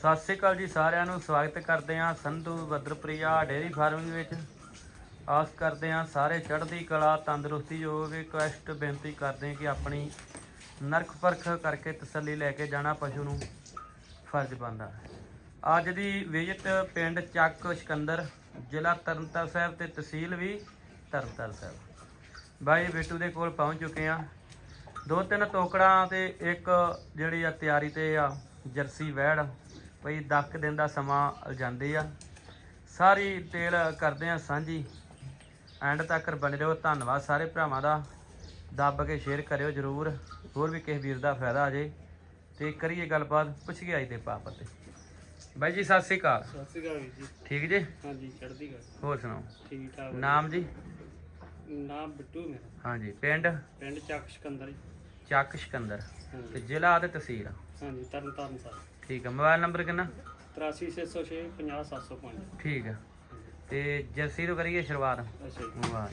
ਸਤਿ ਸ੍ਰੀ ਅਕਾਲ ਜੀ ਸਾਰਿਆਂ ਨੂੰ, ਸਵਾਗਤ ਕਰਦੇ ਹਾਂ ਸੰਧੂ ਬਦਰਪ੍ਰਿਆ ਡੇਅਰੀ ਫਾਰਮਿੰਗ ਵਿੱਚ। ਆਸ ਕਰਦੇ ਹਾਂ ਸਾਰੇ ਚੜ੍ਹਦੀ ਕਲਾ, ਤੰਦਰੁਸਤੀ ਯੋਗ ਰਿਕੁਐਸਟ ਬੇਨਤੀ ਕਰਦੇ ਹਾਂ ਕਿ ਆਪਣੀ ਨਰਖ ਪਰਖ ਕਰਕੇ ਤਸੱਲੀ ਲੈ ਕੇ ਜਾਣਾ ਪਸ਼ੂ ਨੂੰ ਫਰਜ਼ ਬਣਦਾ ਅੱਜ ਦੀ ਵਿਜ਼ਿਟ ਪਿੰਡ ਚੱਕ ਸਿਕੰਦਰ, ਜ਼ਿਲ੍ਹਾ ਤਰਨਤਾਰਨ ਸਾਹਿਬ ਤੇ ਤਹਿਸੀਲ ਵੀ ਤਰਨਤਾਰਨ ਸਾਹਿਬ। ਬਾਈ, ਬਿੱਟੂ ਦੇ ਕੋਲ ਪਹੁੰਚ ਚੁੱਕੇ ਹਾਂ। ਦੋ ਤਿੰਨ ਟੋਕੜਾਂ ਤੇ ਇੱਕ ਜਿਹੜੀ ਆ ਤਿਆਰੀ ਤੇ ਆ, ਜਰਸੀ ਵੈੜ। ਭਈ 10 ਦਿਨ ਦਾ ਸਮਾਂ ਜਾਂਦੀ ਆ। ਸਾਰੀ ਤੇਲ ਕਰਦੇ ਆ ਸਾਂਝੀ। ਐਂਡ ਤੱਕ ਬਣੇ ਰਹੋ। ਧੰਨਵਾਦ ਸਾਰੇ ਭਰਾਵਾਂ ਦਾ। ਦੱਬ ਕੇ ਸ਼ੇਅਰ ਕਰਿਓ ਜਰੂਰ। ਹੋਰ ਵੀ ਕਿਸੇ ਵੀਰ ਦਾ ਫਾਇਦਾ ਆ ਜੇ। ਤੇ ਕਰੀਏ ਗੱਲਬਾਤ ਪੁੱਛ ਕੇ ਆਈ ਤੇ ਪਾਪ ਤੇ। ਬਾਈ ਜੀ ਸਤਿ ਸ੍ਰੀ ਅਕਾਲ। ਸਤਿ ਸ਼੍ਰੀ ਅਕਾਲ ਜੀ। ਠੀਕ ਜੀ? ਹਾਂਜੀ ਚੜ੍ਹਦੀ ਗੱਲ ਹੋਰ ਸੁਣਾਓ? ਠੀਕ ਠਾਕ। ਨਾਮ ਜੀ? ਨਾਮ ਬਿੱਟੂ ਮੇਰਾ6 ਹਾਂਜੀ ਪਿੰਡ? ਪਿੰਡ ਚੱਕ ਸਿਕੰਦਰ ਜੀ। ਚੱਕ ਸਿਕੰਦਰ ਤੇ ਜ਼ਿਲ੍ਹਾ ਤੇ ਤਹਿਸੀਲ। ਹਾਂਜੀ ਤਰਨ ਤਾਰਨ ਸਾਹਿਬ। ਠੀਕ ਹੈ ਮੋਬਾਈਲ ਨੰਬਰ ਕਿੰਨਾ? 83606 50705 ਠੀਕ ਹੈ। ਤੇ ਜਰਸੀ ਤੋਂ ਕਰੀਏ ਸ਼ੁਰੂਆਤ? ਅੱਛਾ ਜੀ। ਵਾਹ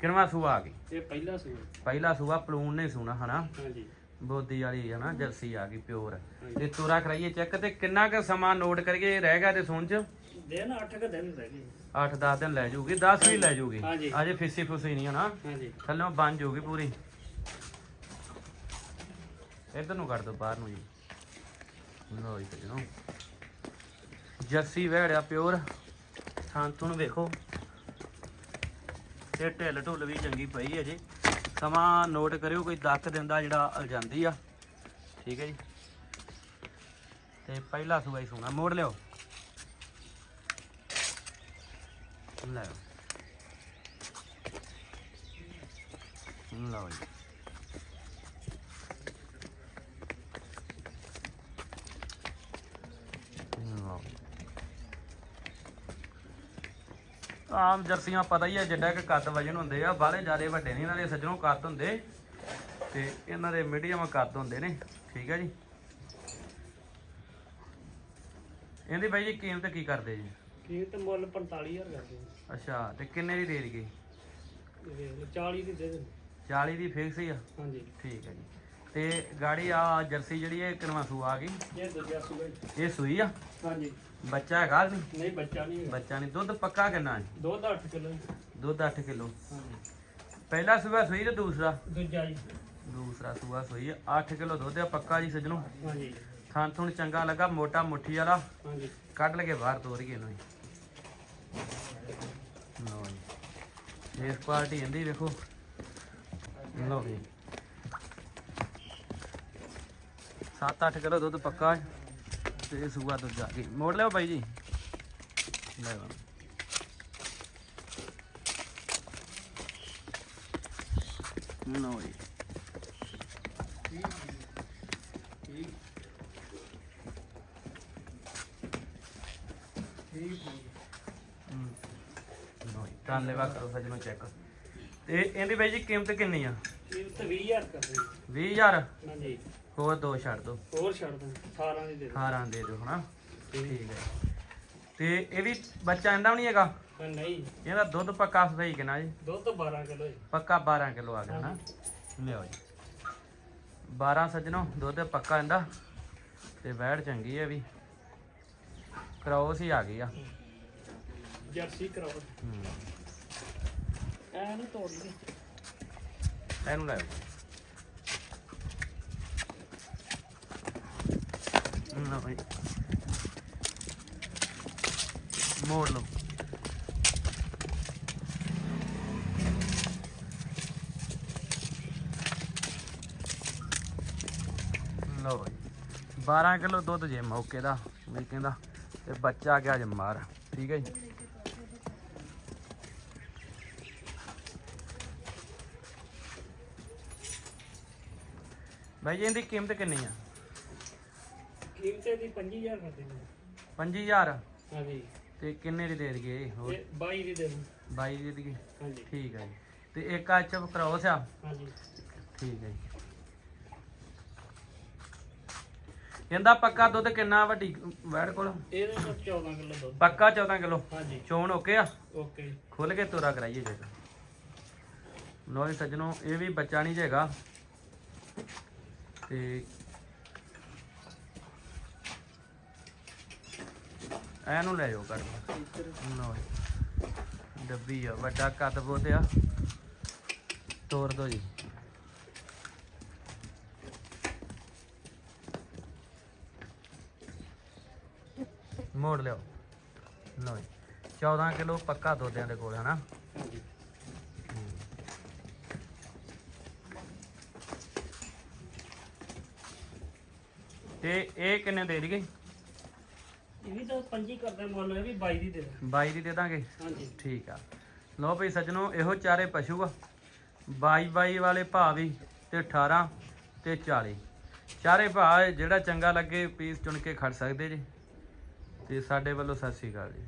ਕਿੰਨਵਾ ਸੂਆ ਆ ਗਈ? ਇਹ ਪਹਿਲਾ ਸੀ ਪਹਿਲਾ ਸੂਆ ਪਲੂਨ ਨੇ ਸੁਣਾ ਹਨਾ? ਹਾਂਜੀ। ਬੋਦੀ ਵਾਲੀ ਹਨਾ ਜਰਸੀ ਆ ਗਈ ਪਿਓਰ। ਤੇ ਤੋਰਾ ਕਰਾਈਏ ਚੈੱਕ ਤੇ ਕਿੰਨਾ ਕੁ ਸਮਾਂ ਨੋਟ ਕਰੀਏ ਰਹਿ ਗਿਆ ਤੇ ਸੁਣ ਚ? ਦਿਨ 8 ਕ ਦਿਨ ਰਹਿ ਗਏ। 8-10 ਦਿਨ ਲੈ ਜੂਗੀ 10 ਵੀ ਲੈ ਜੂਗੀ। ਹਾਂਜੀ। ਅਜੇ ਫਿੱਸੀ ਫੁੱਸੀ ਨਹੀਂ ਹਨਾ ਹਾਂਜੀ। ਥੱਲੋਂ ਬਣ ਜੂਗੀ ਪੂਰੀ। ਇਧਰ ਨੂੰ ਕੱਢ ਦੋ ਬਾਹਰ ਨੂੰ ਜੀ। ਲੋ ਜੀ ਸਜਣੋ ਜਰਸੀ ਵਹਿੜਿਆ, ਪਿਓਰ। ਥਾਂ ਤੁਹਾਨੂੰ ਵੇਖੋ। ਤੇ ਢਿੱਲ ਢੁੱਲ ਵੀ ਚੰਗੀ ਪਈ ਹੈ ਜੀ। ਸਮਾਂ ਨੋਟ ਕਰਿਓ, ਕੋਈ 10 ਦਿਨ ਦਾ ਜਿਹੜਾ ਅਲਜਾਂਦੀ ਆ। ਠੀਕ ਹੈ ਜੀ। ਤੇ ਪਹਿਲਾ ਸੂਆ ਹੀ ਸੋਣਾ। ਮੋੜ ਲਿਓ। ਲੈ। ਲਓ ਜੀ ਲਓ। ਆਮ ਜਰਸੀਆਂ ਪਤਾ ਹੀ ਹੈ ਜਿੱਡਾ ਕਿ ਕੱਦ ਵਜਨ ਹੁੰਦੇ ਆ ਬਾਹਲੇ ਜਿਆਦੇ ਵੱਡੇ ਨਹੀਂ ਇਹਨਾਂ ਦੇ ਸੱਜਣੋਂ ਕੱਦ ਹੁੰਦੇ। ਤੇ ਇਹਨਾਂ ਦੇ ਮੀਡੀਅਮ ਕੱਦ ਹੁੰਦੇ ਨੇ ਠੀਕ ਹੈ ਜੀ। ਇਹਦੀ ਬਾਈ ਜੀ ਕੀਮਤ ਕੀ ਕਰਦੇ ਜੀ? ਕੀਮਤ ਮੁੱਲ 45000 ਕਰਦੇ। ਅੱਛਾ ਤੇ ਕਿੰਨੇ ਦੀ ਦੇ ਦਈਏ? ਇਹ ਵੇਖ ਲਓ, 40 ਦੀ ਦੇ ਦੇ 40 ਦੀ ਫਿਕਸ ਹੀ ਆ? ਹਾਂਜੀ। ਠੀਕ ਹੈ ਜੀ। ਤੇ ਗਾੜੀ ਆ ਜਰਸੀ ਜਿਹੜੀ ਇਹ ਕਿਨਵਾ ਸੂ ਆ ਗਈ? ਇਹ ਦੂਜਾ ਜੀ। ਇਹ ਸੂਈ ਆ? ਹਾਂਜੀ। ਬੱਚਾ ਹੈਗਾ ਨਹੀਂ ਨਹੀਂ ਬੱਚਾ ਨਹੀਂ ਹੈਗਾ। ਬੱਚਾ ਨਹੀਂ। ਦੁੱਧ ਪੱਕਾ ਕਿੰਨਾ ਹੈ? ਦੁੱਧ 8 ਕਿਲੋ ਦੁੱਧ 8 ਕਿਲੋ। ਪਹਿਲਾ ਸੂਆ ਸੂਈ ਤੇ ਦੂਸਰਾ? ਦੂਜਾ ਜੀ। ਦੂਸਰਾ ਸੂਆ ਸੂਈ 8 ਕਿਲੋ ਦੁੱਧ ਆ ਪੱਕਾ ਜੀ ਸਜਣੋ। ਹਾਂਜੀ। ਥਾਂ ਥੁਣ ਚੰਗਾ ਲੱਗਾ ਮੋਟਾ ਮੁੱਠੀ ਵਾਲਾ। ਹਾਂਜੀ। ਕੱਢ ਲਗੇ ਬਾਹਰ ਤੋਰੀਏ ਇਹਨੂੰ। ਲਓ ਜੀ। ਇਸ ਪਾਰਟੀ ਇਹਦੀ ਵੇਖੋ। ਲਓ ਜੀ। 7-8 ਕਿਲੋ ਦੁੱਧ ਪੱਕਾ ਹੈ। ਤੇ ਇਹ ਸੂਆ ਦੂਜਾ। ਕੀ, ਮੋੜ ਲਿਓ ਬਾਈ ਜੀ। ਲੈ ਲਓ। ਲਓ ਜੀ ਲਓ ਕਰੋ, ਸਜਣੋ ਚੈੱਕ ਤੇ ਇਹਦੀ ਬਾਈ ਜੀ ਕੀਮਤ ਕਿੰਨੀ ਆ? ਇਹ ਤਾਂ 20000 ਕਰਦੇ 20000 ਹਾਂਜੀ। ਹੋਰ ਦੋ ਛੱਡ ਦੋ। ਹੋਰ ਛੱਡ ਦੋ 18 ਦੀ ਦੇ ਦੋ 18 ਦੇ ਦਿਓ ਹਨਾ? ਠੀਕ। ਹੈ। ਤੇ ਇਹ ਵੀ ਬੱਚਾ ਇਹਦਾ ਵੀ ਨਹੀਂ ਹੈਗਾ? ਨਹੀਂ। ਇਹਦਾ ਦੁੱਧ ਪੱਕਾ ਸਹੀ ਕਿੰਨਾ ਜੀ? ਦੁੱਧ 12 ਕਿਲੋ ਹੈ ਪੱਕਾ 12 ਕਿਲੋ ਆ ਗਿਆ ਨਾ ਲਿਓ ਜੀ। 12 ਸੱਜਣੋ ਦੁੱਧ ਪੱਕਾ ਇਹਦਾ ਤੇ ਵੈੜ ਚੰਗੀ ਹੈ ਵੀ। ਕ੍ਰੋਸ ਹੀ ਆ ਗਈ ਆ। ਜਰਸੀ ਕਰਾਓ। ਹੂੰ। ਐ ਨੂੰ ਤੋੜ ਲਈ ਇਹਨੂੰ ਲੈ ਨਾ ਭਾਈ ਮੋੜ ਲਓ ਲਓ ਭਾਈ 12 ਕਿਲੋ ਦੁੱਧ ਜੇ ਮੌਕੇ ਦਾ ਵੀ ਕਹਿੰਦਾ ਤੇ ਬੱਚਾ ਗਿਆ ਜੇ ਮਾਰ, ਠੀਕ ਹੈ ਜੀ? ਭਾਈ ਜੀ ਇਹਦੀ ਕੀਮਤ ਕਿੰਨੀ ਆ? ਕੀਮਤੇ ਦੀ 25000 ਕਰਦੇ ਨੇ 5000 ਹਾਂਜੀ। ਤੇ ਕਿੰਨੇ ਦੀ ਦੇ ਦਈਏ? ਹੋਰ? ਇਹ 22 ਦੀ ਦੇ ਦੋ 22 ਦੀ ਦੇ ਦਈਏ? ਹਾਂਜੀ। ਠੀਕ ਹੈ ਜੀ। ਤੇ ਇੱਕ ਐਚ ਕ੍ਰੋਸ ਆ ਹਾਂਜੀ। ਠੀਕ ਹੈ ਜੀ। ਇਹਦਾ ਪੱਕਾ ਦੁੱਧ ਕਿੰਨਾ ਵੱਡੀ ਵੈੜ ਕੋਲ? ਇਹਦੇ ਤੋਂ 14 ਕਿਲੋ ਦੁੱਧ। ਪੱਕਾ 14 ਕਿਲੋ? ਹਾਂਜੀ। ਚੋਣ ਓਕੇ ਆ? ਓਕੇ। ਖੁੱਲ ਕੇ ਤੋਰਾ ਕਰਾਈਏ ਜੇਗਾ ਲੋਈ ਸੱਜਣੋ ਇਹ ਵੀ ਬੱਚਾ ਨਹੀਂ ਜੇਗਾ ਤੇ ਇਹਨੂੰ ਲੈ ਜਾਓ ਕੱਢ ਲਓ ਜੀ। ਡੱਬੀ ਆ, ਵੱਡਾ ਕੱਦ ਬੋਤ ਆ। ਤੋੜ ਦੋ ਜੀ। ਮੋੜ ਲਿਓ ਲਓ ਜੀ। 14 ਕਿਲੋ ਪੱਕਾ ਦੋਦਿਆਂ ਦੇ ਕੋਲ, ਹਨਾ? ਹਾਂਜੀ ਤੇ ਇਹ ਕਿੰਨੇ ਦੇ ਦਈਏ? ਇਹ ਵੀ ਤਾਂ ਪੰਜੀ ਕਰਦੇ ਮੁੱਲ ਇਹ ਵੀ 22 ਦੀ ਦੇ ਦਿਓ। 22 ਦੀ ਦੇ ਦਾਂਗੇ? ਹਾਂਜੀ। ਠੀਕ ਆ। ਲਓ ਭਈ ਸੱਜਣੋ ਇਹੋ ਚਾਰੇ ਪਸ਼ੂ ਆ। 22 22 ਵਾਲੇ ਭਾਅ ਵੀ ਤੇ 18 ਤੇ 40 ਚਾਰੇ ਭਾਅ ਜਿਹੜਾ ਚੰਗਾ ਲੱਗੇ ਪੀਸ ਚੁਣ ਕੇ ਖੜ ਸਕਦੇ ਜੀ। ਤੇ ਸਾਡੇ ਵੱਲੋਂ ਸਤਿ ਸ਼੍ਰੀ ਅਕਾਲ ਜੀ।